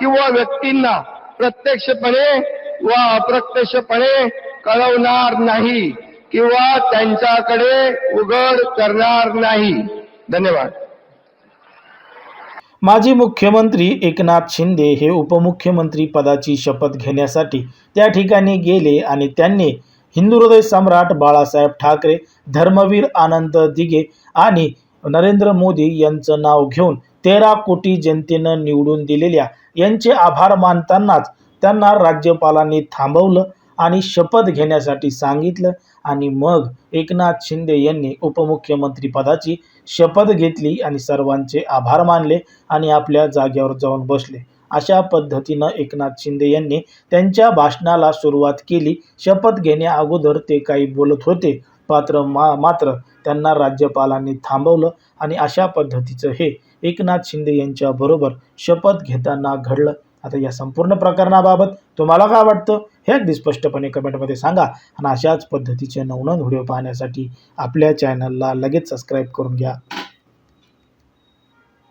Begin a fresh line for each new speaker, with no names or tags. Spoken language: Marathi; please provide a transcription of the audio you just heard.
किंवा व्यक्तींना प्रत्यक्षपणे व अप्रत्यक्षपणे कळवणार नाही किंवा त्यांच्याकडे उघड करणार नाही. धन्यवाद.
माजी मुख्यमंत्री एकनाथ शिंदे हे उपमुख्यमंत्री पदाची शपथ घेण्यासाठी त्या ठिकाणी गेले आणि त्यांनी हिंदू हृदय सम्राट बाळासाहेब ठाकरे धर्मवीर आनंद दिघे आणि नरेंद्र मोदी यांचं नाव घेऊन तेरा कोटी जनतेनं निवडून दिलेल्या यांचे आभार मानतानाच त्यांना राज्यपालांनी थांबवलं आणि शपथ घेण्यासाठी सांगितलं. आणि मग एकनाथ शिंदे यांनी उपमुख्यमंत्री पदाची शपथ घेतली आणि सर्वांचे आभार मानले आणि आपल्या जागेवर जाऊन बसले. अशा पद्धतीनं एकनाथ शिंदे यांनी त्यांच्या भाषणाला सुरुवात केली. शपथ घेण्या अगोदर ते काही बोलत होते. मात्र मा मात्र त्यांना राज्यपालांनी थांबवलं आणि अशा पद्धतीचं हे एकनाथ शिंदे यांच्याबरोबर शपथ घेताना घडलं. आता या संपूर्ण प्रकरणाबाबत तुम्हाला काय वाटतं? हे अगदी स्पष्टपणे कमेंटमध्ये सांगा. आणि अशाच पद्धतीचे नवनवीन व्हिडिओ पाहण्यासाठी आपल्या चॅनलला लगेच सबस्क्राईब करून घ्या.